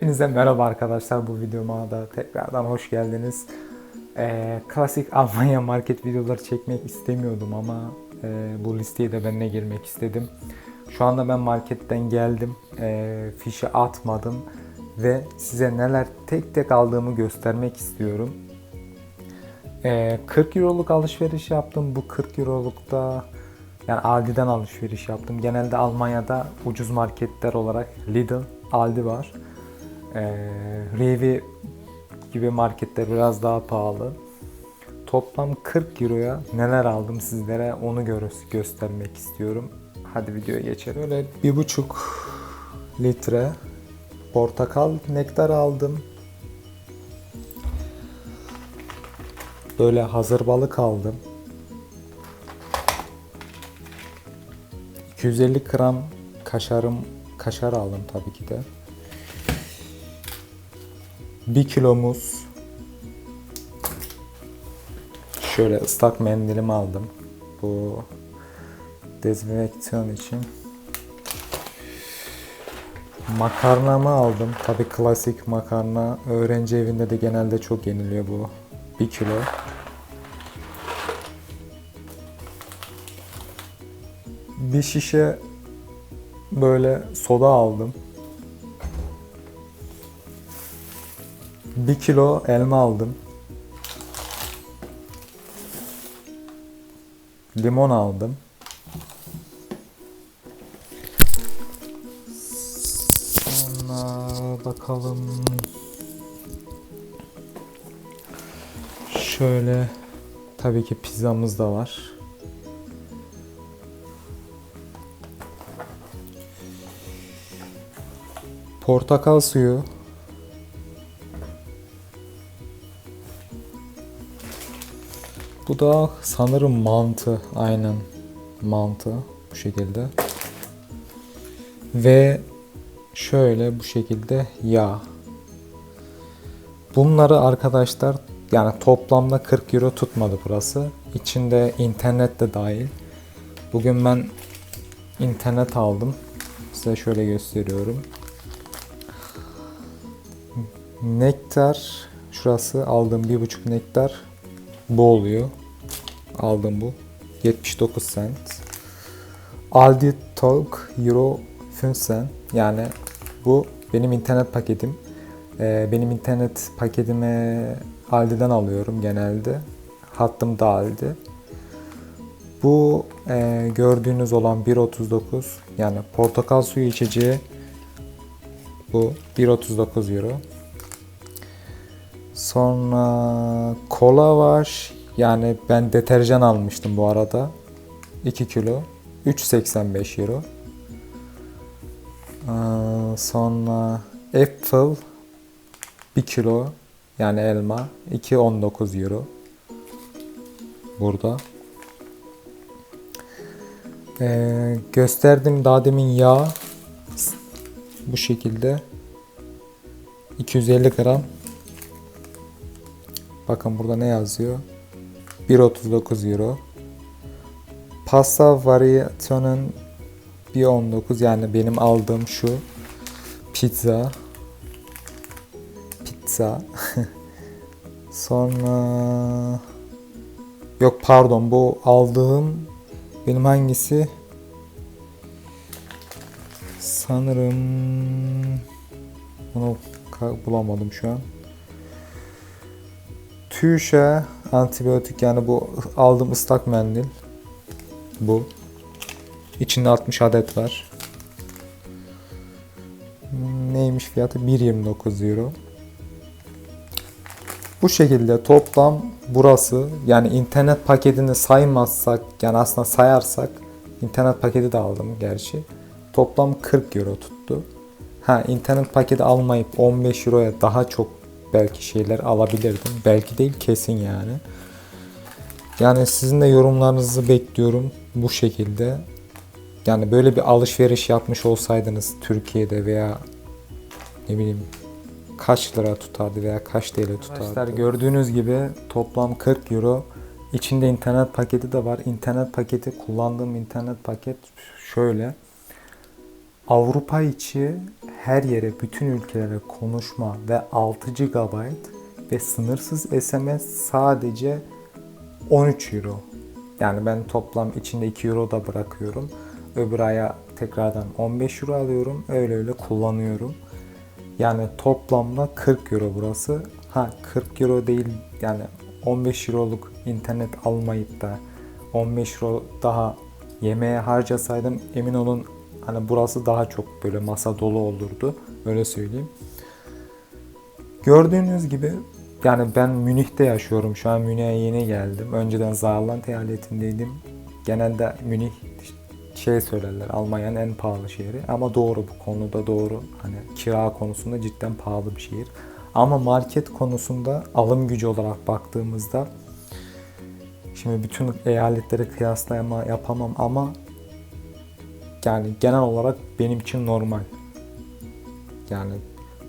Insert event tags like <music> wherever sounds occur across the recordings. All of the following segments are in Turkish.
Hepinize merhaba arkadaşlar bu videoma da tekrardan hoş geldiniz. Ee, klasik <laughs> Almanya market videoları çekmek istemiyordum ama e, bu listeye de ben ne girmek istedim. Şu anda ben marketten geldim, e, fişi atmadım ve size neler tek tek aldığımı göstermek istiyorum. E, 40 euroluk alışveriş yaptım. Bu 40 eurolukta yani Aldi'den alışveriş yaptım. Genelde Almanya'da ucuz marketler olarak Lidl, Aldi var. Ee, Revi gibi marketler biraz daha pahalı. Toplam 40 euroya neler aldım sizlere onu gö- göstermek istiyorum. Hadi videoya geçelim. Böyle bir buçuk litre portakal nektar aldım. Böyle hazır balık aldım. 250 gram kaşarım kaşar aldım tabii ki de. 1 kilo muz. Şöyle ıslak mendilimi aldım. Bu dezenfeksiyon için. Makarnamı aldım. Tabi klasik makarna. Öğrenci evinde de genelde çok yeniliyor bu. 1 kilo. Bir şişe böyle soda aldım. 1 kilo elma aldım. Limon aldım. Sonra bakalım. Şöyle tabii ki pizzamız da var. Portakal suyu Bu da sanırım mantı. Aynen mantı bu şekilde. Ve şöyle bu şekilde yağ. Bunları arkadaşlar yani toplamda 40 euro tutmadı burası. İçinde internet de dahil. Bugün ben internet aldım. Size şöyle gösteriyorum. Nektar şurası aldığım bir buçuk nektar bu oluyor. Aldım bu. 79 cent. Aldi Talk Euro 5 cent. Yani bu benim internet paketim. Ee, benim internet paketimi Aldi'den alıyorum genelde. Hattım da Aldi. Bu e, gördüğünüz olan 1.39 yani portakal suyu içeceği bu 1.39 euro. Sonra kola var. Yani ben deterjan almıştım bu arada. 2 kilo. 3.85 euro. Ee, sonra apple 1 kilo yani elma 2.19 euro. Burada. Ee, gösterdim daha demin yağ bu şekilde 250 gram Bakın burada ne yazıyor? 1.39 euro. Pasta varyasyonun 1.19 yani benim aldığım şu pizza. Pizza. <laughs> Sonra yok pardon bu aldığım benim hangisi? Sanırım bunu bulamadım şu an. Tüşe antibiyotik yani bu aldığım ıslak mendil. Bu. İçinde 60 adet var. Neymiş fiyatı? 1.29 euro. Bu şekilde toplam burası yani internet paketini saymazsak yani aslında sayarsak internet paketi de aldım gerçi. Toplam 40 euro tuttu. Ha internet paketi almayıp 15 euroya daha çok belki şeyler alabilirdim. Belki değil kesin yani. Yani sizin de yorumlarınızı bekliyorum bu şekilde. Yani böyle bir alışveriş yapmış olsaydınız Türkiye'de veya ne bileyim kaç lira tutardı veya kaç TL tutardı. Arkadaşlar gördüğünüz gibi toplam 40 euro. İçinde internet paketi de var. İnternet paketi kullandığım internet paket şöyle. Avrupa içi her yere, bütün ülkelere konuşma ve 6 GB ve sınırsız SMS sadece 13 euro. Yani ben toplam içinde 2 euro da bırakıyorum. Öbür aya tekrardan 15 euro alıyorum. Öyle öyle kullanıyorum. Yani toplamda 40 euro burası. Ha 40 euro değil yani 15 euroluk internet almayıp da 15 euro daha yemeğe harcasaydım emin olun hani burası daha çok böyle masa dolu olurdu. Öyle söyleyeyim. Gördüğünüz gibi yani ben Münih'te yaşıyorum. Şu an Münih'e yeni geldim. Önceden Saarland eyaletindeydim. Genelde Münih şey söylerler Almanya'nın en pahalı şehri ama doğru bu konuda doğru. Hani kira konusunda cidden pahalı bir şehir. Ama market konusunda alım gücü olarak baktığımızda şimdi bütün eyaletleri kıyaslayama yapamam ama yani genel olarak benim için normal. Yani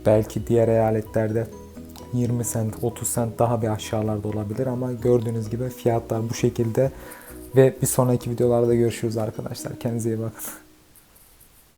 belki diğer eyaletlerde 20 sent, 30 sent daha bir aşağılarda olabilir ama gördüğünüz gibi fiyatlar bu şekilde ve bir sonraki videolarda görüşürüz arkadaşlar. Kendinize iyi bakın.